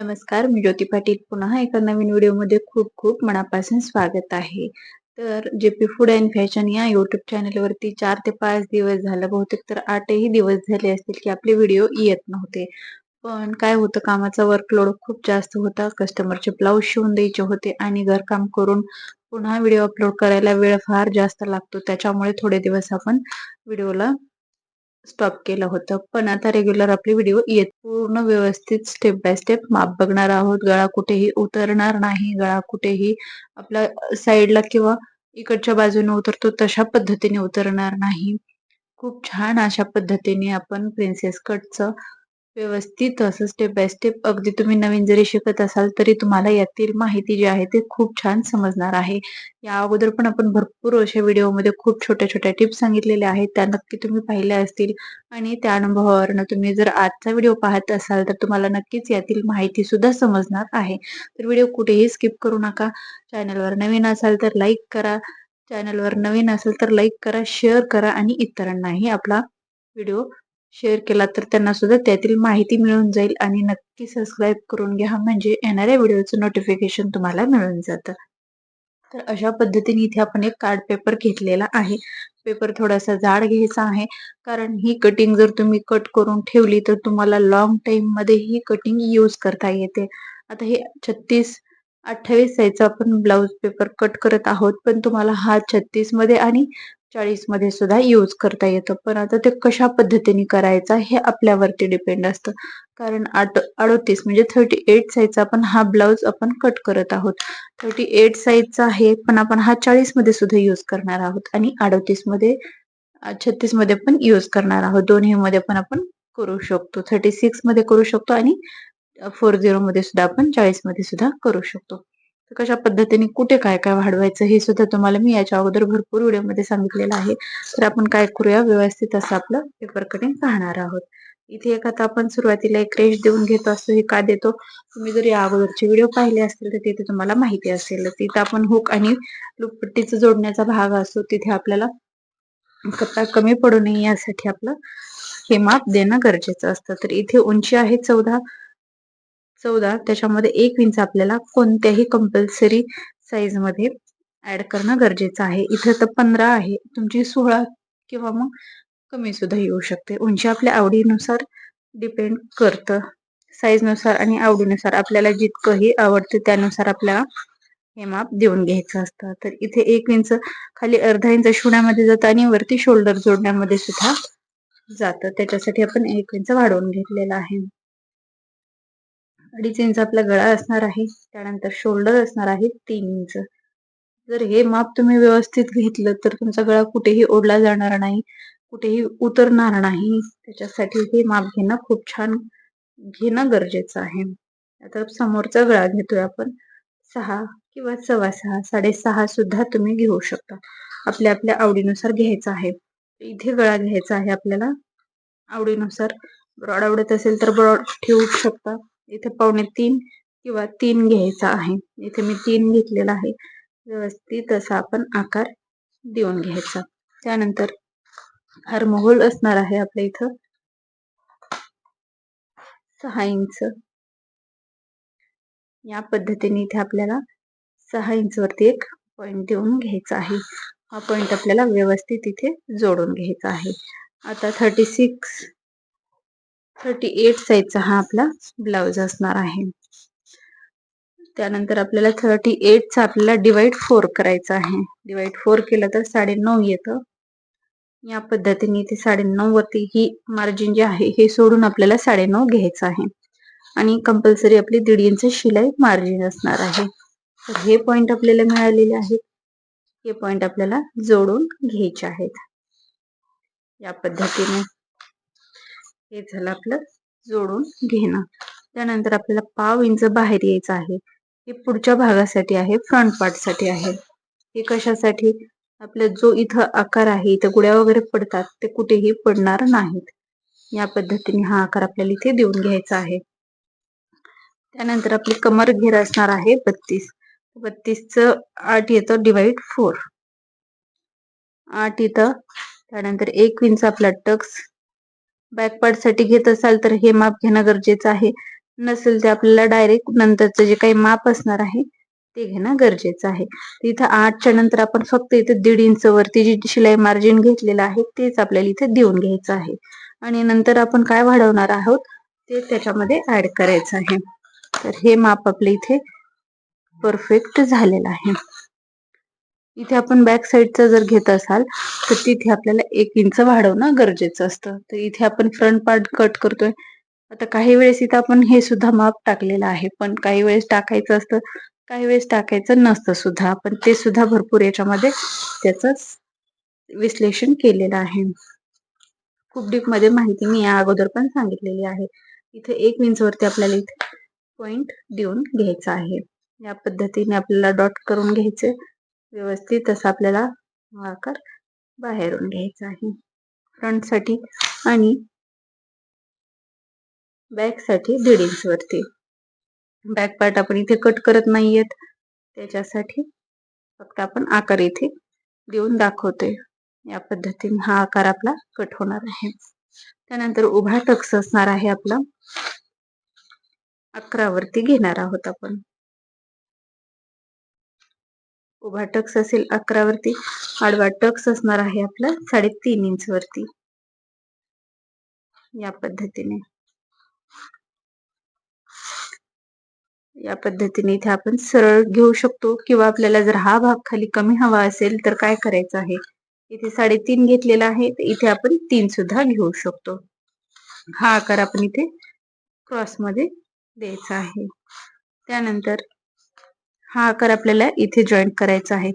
नमस्कार मी ज्योती पाटील. पुन्हा एका नवीन व्हिडिओमध्ये खूप खूप मनापासून स्वागत आहे. तर J P food and fashion या युट्यूब चॅनलवरती चार ते पाच दिवस झालं बहुतेक तर आठही दिवस झाले असतील की आपले व्हिडिओ येत नव्हते. पण काय होतं कामाचा वर्कलोड खूप जास्त होता. कस्टमरचे ब्लाऊज शिवून द्यायचे होते आणि घरकाम करून पुन्हा व्हिडिओ अपलोड करायला वेळ फार जास्त लागतो. त्याच्यामुळे थोडे दिवस आपण व्हिडिओला स्टॉप केलं होतं. पण आता रेग्युलर आपले व्हिडिओ येत पूर्ण व्यवस्थित स्टेप बाय स्टेप माप बघणार आहोत. गळा कुठेही उतरणार नाही. गळा कुठेही आपल्या साईडला किंवा इकडच्या बाजूने उतरतो तशा पद्धतीने उतरणार नाही. खूप छान अशा पद्धतीने आपण प्रिन्सेस कटचं व्यवस्थित असं स्टेप बाय स्टेप अगदी तुम्ही नवीन जरी शिकत असाल तरी तुम्हाला यातील माहिती जी आहे ती खूप छान समजणार आहे. या अगोदर पण आपण भरपूर अशा व्हिडिओमध्ये खूप छोट्या छोट्या टिप्स सांगितलेल्या आहेत. त्या नक्की तुम्ही पाहिल्या असतील. आणि त्या अनुभवावरनं तुम्ही जर आजचा व्हिडिओ पाहत असाल तर तुम्हाला नक्कीच यातील माहिती सुद्धा समजणार आहे. तर व्हिडिओ कुठेही स्किप करू नका. चॅनलवर नवीन असाल तर लाईक करा. चॅनलवर नवीन असेल तर लाईक करा शेअर करा आणि इतरांनाही आपला व्हिडिओ शेअर केला तर त्यांना सुद्धा त्यातील माहिती मिळून जाईल आणि नक्की सबस्क्राईब करून घ्या. म्हणजे येणाऱ्या व्हिडिओचं नोटिफिकेशन तुम्हाला मिळून जातं. तर अशा पद्धतीने इथे आपण एक कार्ड पेपर घेतलेला आहे. पेपर थोडासा जाड घ्यायचा आहे. कारण ही कटिंग जर तुम्ही कट करून ठेवली तर तुम्हाला लॉंग टाइममध्ये ही कटिंग यूज करता येते. आता हे छत्तीस अठ्ठावीस साईजचा आपण ब्लाऊज पेपर कट करत आहोत. पण तुम्हाला हा छत्तीसमध्ये आणि चाळीसमध्ये सुद्धा यूज करता येतं. पण आता ते कशा पद्धतीने करायचा हे आपल्यावरती डिपेंड असतं. कारण आठ अडोतीस म्हणजे थर्टी एट साईजचा आपण हा ब्लाऊज आपण कट करत आहोत. थर्टी एट साईजचा आहे पण आपण हा चाळीसमध्ये सुद्धा यूज करणार आहोत. आणि अडोतीसमध्ये छत्तीसमध्ये पण यूज करणार आहोत. दोन्ही मध्ये पण आपण करू शकतो. थर्टी सिक्समध्ये करू शकतो आणि फोर झिरो मध्ये सुद्धा आपण चाळीसमध्ये सुद्धा करू शकतो. तर कशा पद्धतीने कुठे काय काय वाढवायचं हे सुद्धा तुम्हाला मी याच्या अगोदर भरपूर व्हिडिओमध्ये सांगितलेलं आहे. तर आपण काय करूया? व्यवस्थित असं आपलं पेपर कटिंग पाहणार आहोत. इथे एक आता आपण सुरुवातीला एक रेश देऊन घेतो असतो हे का देतो? तुम्ही जर या अगोदरचे व्हिडिओ पाहिले असतील तर तिथे तुम्हाला माहिती असेल. तिथे आपण हुक आणि लुपट्टीचं जोडण्याचा भाग असतो. तिथे आपल्याला कप्पा कमी पडू नये यासाठी आपलं हे माप देणं गरजेचं असतं. तर इथे उंची आहे चौदा. चौदा त्याच्यामध्ये एक इंच आपल्याला कोणत्याही कंपल्सरी साईजमध्ये ऍड करणं गरजेचं आहे. इथं तर पंधरा आहे. तुमची सोळा किंवा मग कमी सुद्धा येऊ शकते. उंची आपल्या आवडीनुसार डिपेंड करतं. साईजनुसार आणि आवडीनुसार आपल्याला जितकंही आवडतं त्यानुसार आपल्याला हे माप देऊन घ्यायचं असतं. तर इथे एक इंच खाली अर्धा इंच शिवण्यामध्ये जातं आणि वरती शोल्डर जोडण्यामध्ये सुद्धा जातं. त्याच्यासाठी आपण एक इंच वाढवून घेतलेला आहे. अडीच इंच आपला गळा असणार आहे त्यानंतर शोल्डर असणार आहे तीन इंच. जर हे माप तुम्ही व्यवस्थित घेतलं तर तुमचा गळा कुठेही ओढला जाणार नाही कुठेही उतरणार नाही. त्याच्यासाठी हे माप घेणं खूप छान घेणं गरजेचं आहे. आता समोरचा गळा घेतोय आपण. सहा किंवा सव्वा सहा साडेसहा सुद्धा तुम्ही घेऊ शकता. आपल्या आपल्या आवडीनुसार घ्यायचा आहे. इथे गळा घ्यायचा आहे आपल्याला. आवडीनुसार ब्रॉड आवडत असेल तर ब्रॉड ठेवू शकता. इथे पावणे तीन किंवा तीन घ्यायचा आहे. इथे मी तीन घेतलेला आहे. व्यवस्थित असा आपण आकार देऊन घ्यायचा. त्यानंतर हरमोहोल असणार आहे आपल्या इथं. सहा इंच. या पद्धतीने इथे आपल्याला सहा इंच वरती एक पॉइंट देऊन घ्यायचा आहे. हा पॉइंट आपल्याला व्यवस्थित इथे जोडून घ्यायचा आहे. आता थर्टी सिक्स थर्टी एट साईजचा हा आपला ब्लाउज असणार आहे. त्यानंतर आपल्याला थर्टी एटचा आपल्याला डिवाइड फोर करायचा आहे. डिवाइड फोर केलं तर साडे नऊ येतं. या पद्धतीने इथे साडे नऊ वरती ही मार्जिन जे आहे हे सोडून आपल्याला साडे नऊ घ्यायचं आहे. आणि कंपल्सरी आपली दीड इंच शिलाई मार्जिन असणार आहे. तर हे पॉइंट आपल्याला मिळालेले आहेत. हे पॉइंट आपल्याला जोडून घ्यायचे आहेत. या पद्धतीने हे झालं आपलं जोडून घेणं. त्यानंतर आपल्याला पाव इंच बाहेर यायचं आहे. हे पुढच्या भागासाठी आहे फ्रंट पार्टसाठी आहे. हे कशासाठी? आपला जो इथं आकार आहे इथं गुड्या वगैरे पडतात ते कुठेही पडणार नाहीत. या पद्धतीने हा आकार आपल्याला इथे देऊन घ्यायचा आहे. त्यानंतर आपली कमर घेर असणार आहे बत्तीस. बत्तीसच आठ येतं डिवाइड फोर आठ इथं त्यानंतर एक इंच आपला टक्स. बॅकपार्टसाठी घेत असाल तर हे माप घेणं गरजेचं आहे. नसेल ते आपल्याला डायरेक्ट नंतरचं जे काही माप असणार आहे ते घेणं गरजेचं आहे. इथं आठच्या नंतर आपण फक्त इथे दीड इंच वरती जी शिलाई मार्जिन घेतलेलं आहे तेच आपल्याला इथे देऊन घ्यायचं आहे. आणि नंतर आपण काय वाढवणार आहोत ते त्याच्यामध्ये ऍड करायचं आहे. तर हे माप आपल्या इथे परफेक्ट झालेलं आहे. इथे आपण बॅक साईडचा जर घेत असाल तर तिथे आपल्याला एक इंच वाढवणं गरजेचं असतं. तर इथे आपण फ्रंट पार्ट कट करतोय. आता काही वेळेस इथं आपण हे सुद्धा माप टाकलेलं आहे पण काही वेळेस टाकायचं असतं काही वेळेस टाकायचं नसतं सुद्धा. पण ते सुद्धा भरपूर याच्यामध्ये त्याच विश्लेषण केलेलं आहे. खूप डीपमध्ये माहिती मी या अगोदर पण सांगितलेली आहे. इथे एक इंच वरती आपल्याला इथे पॉइंट देऊन घ्यायचा आहे. या पद्धतीने आपल्याला डॉट करून घ्यायचे. व्यवस्थित असा आपल्याला आकार बाहेरून घ्यायचा आहे. फ्रंटसाठी आणि बॅकसाठी दीड इंच वरती. बॅक पार्ट आपण इथे कट करत नाहीयेत. त्याच्यासाठी फक्त आपण आकार इथे देऊन दाखवतोय. या पद्धतीने हा आकार आपला कट होणार आहे. त्यानंतर उभा टक्स असणार आहे आपला. अकरावरती घेणार आहोत आपण. उभा टक्स असेल अकरावरती आडवा टक्स असणार आहे आपला साडेतीन इंच वरती. या पद्धतीने. या पद्धतीने इथे आपण सरळ घेऊ शकतो किंवा आपल्याला जर हा भाग खाली कमी हवा असेल तर काय करायचं आहे? इथे साडेतीन घेतलेला आहे इथे आपण तीन सुद्धा घेऊ शकतो. हा आकार आपण इथे क्रॉसमध्ये द्यायचा आहे. त्यानंतर हा आकार आपल्याला इथे जॉईंट करायचा आहे.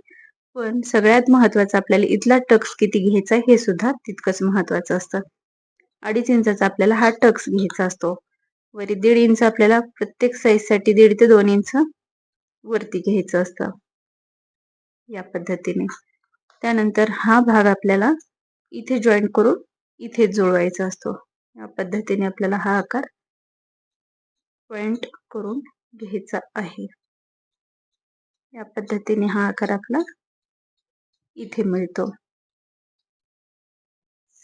पण सगळ्यात महत्वाचं आपल्याला इथला टक्स किती घ्यायचा हे सुद्धा तितकंच महत्वाचं असतं. अडीच इंचाचा आपल्याला हा टक्स घ्यायचा असतो. वरी दीड इंच आपल्याला प्रत्येक साईजसाठी दीड ते दोन इंच वरती घ्यायचं असतं. या पद्धतीने. त्यानंतर हा भाग आपल्याला इथे जॉईंट करून इथे जुळवायचा असतो. या पद्धतीने आपल्याला हा आकार पॉइंट करून घ्यायचा आहे. या पद्धतीने हा आकार आपला इथे मिळतो.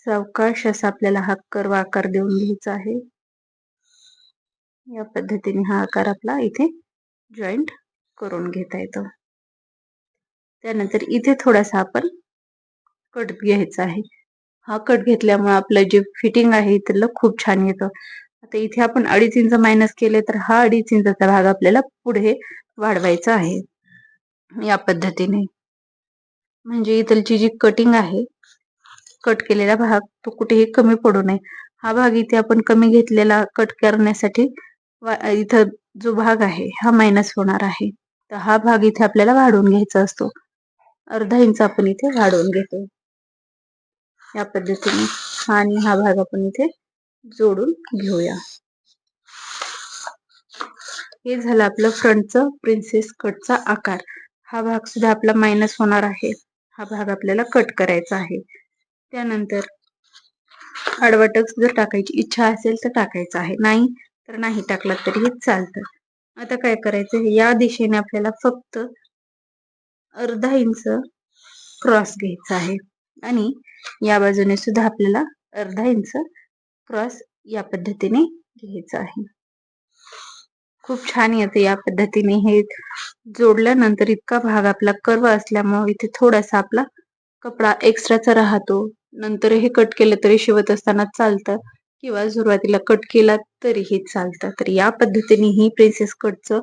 सावकाश असा आपल्याला हा कर्व आकार देऊन घ्यायचा आहे. या पद्धतीने हा आकार आपला इथे जॉईंट करून घेता येतो. त्यानंतर इथे थोडासा आपण कट घ्यायचा आहे. हा कट घेतल्यामुळे आपलं जे फिटिंग आहे इथलं खूप छान येतं. आता इथे आपण अडीच इंच मायनस केले तर हा अडीच इंचा भाग आपल्याला पुढे वाढवायचा आहे. या पद्धतीने. म्हणजे इथलची जी कटिंग आहे कट केलेला भाग तो कुठेही कमी पडू नये. हा भाग इथे आपण कमी घेतलेला कट करण्यासाठी इथं जो भाग आहे हा मायनस होणार आहे. तर हा भाग इथे आपल्याला वाढवून घ्यायचा असतो. अर्धा इंच आपण इथे वाढवून घेतो. या पद्धतीने. आणि हा भाग आपण इथे जोडून घेऊया. हे झालं आपलं फ्रंटचं प्रिन्सेस कटचा आकार. हा भाग सुद्धा आपला मायनस होणार आहे. हा भाग आपल्याला कट करायचा आहे. त्यानंतर अडवटक जर टाकायची इच्छा असेल तर टाकायचं आहे. नाही तर नाही टाकला तरीही चालतं. आता काय करायचं या दिशेने आपल्याला फक्त अर्धा इंच क्रॉस घ्यायचा आहे. आणि या बाजूने सुद्धा आपल्याला अर्धा इंच क्रॉस या पद्धतीने घ्यायचा आहे. खूप छान येते या पद्धतीने. हे जोडल्यानंतर इतका भाग आपला कर्व असल्यामुळे इथे थोडासा आपला कपडा एक्स्ट्राचा राहतो. नंतर हे कट केलं तरी शिवत असताना चालतं किंवा सुरुवातीला कट केला तरीही चालतं. तर या पद्धतीने ही प्रिन्सेस कटचं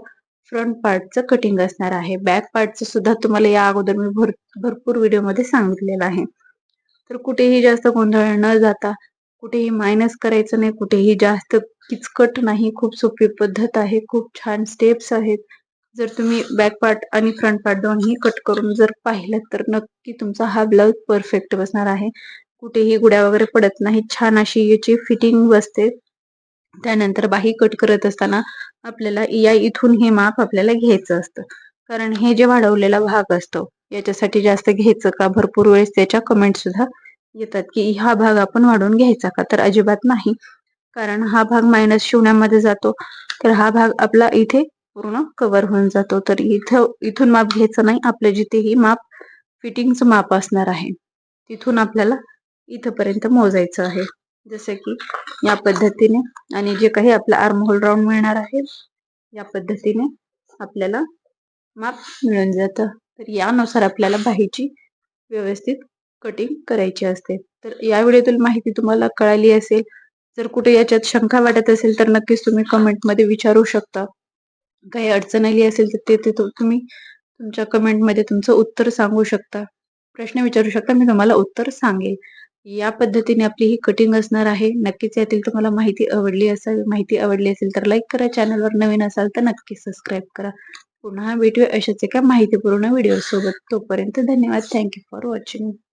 फ्रंट पार्टचं कटिंग असणार आहे. बॅक पार्टचं सुद्धा तुम्हाला या अगोदर मी भर भरपूर व्हिडिओमध्ये सांगितलेलं आहे. तर कुठेही जास्त गोंधळ न जाता कुठेही मायनस करायचं नाही कुठेही जास्त किचकट नाही. खूप सोपी पद्धत आहे खूप छान स्टेप्स आहेत. जर तुम्ही बॅक पार्ट आणि फ्रंट पार्ट दोन्ही कट करून जर पाहिलं तर नक्की तुमचा हा ब्लाउज परफेक्ट बसणार आहे. कुठेही गुड्या वगैरे पडत नाही. छान अशी याची फिटिंग बसते. त्यानंतर बाही कट करत असताना आपल्याला या इथून हे माप आपल्याला घ्यायचं असतं. कारण हे जे वाढवलेला भाग असतो याच्यासाठी जास्त घ्यायचं का? भरपूर वेळेस त्याच्या कमेंट सुद्धा येतात की हा भाग आपण वाढवून घ्यायचा का? तर अजिबात नाही. कारण हा भाग मायनस शिवण्यामध्ये जातो. तर हा भाग आपला इथे पूर्ण कव्हर होऊन जातो. तर इथं इथून माप घ्यायचं नाही. आपल्या जिथेही माप फिटिंगचं माप असणार आहे तिथून आपल्याला इथपर्यंत मोजायचं आहे. जसं की या पद्धतीने आणि जे काही आपला आर्महोल राऊंड मिळणार आहे या पद्धतीने आपल्याला माप मिळून जातं. तर यानुसार आपल्याला बाहीची व्यवस्थित कटिंग करायची असते. तर या व्हिडिओतील माहिती तुम्हाला कळाली असेल. जर कुठे याच्यात शंका वाटत असेल तर नक्कीच तुम्ही कमेंटमध्ये विचारू शकता. काही अडचण आली असेल तर ते तुम्ही तुमच्या कमेंटमध्ये तुमचं उत्तर सांगू शकता. प्रश्न विचारू शकता मी तुम्हाला उत्तर सांगेल. या पद्धतीने आपली ही कटिंग असणार आहे. नक्कीच यातील तुम्हाला माहिती आवडली असेल माहिती आवडली असेल तर लाईक करा. चॅनलवर नवीन असाल तर नक्की सबस्क्राईब करा. पुन्हा भेटूया अशाच एका माहितीपूर्ण व्हिडिओ सोबत. तोपर्यंत धन्यवाद. Thank you for watching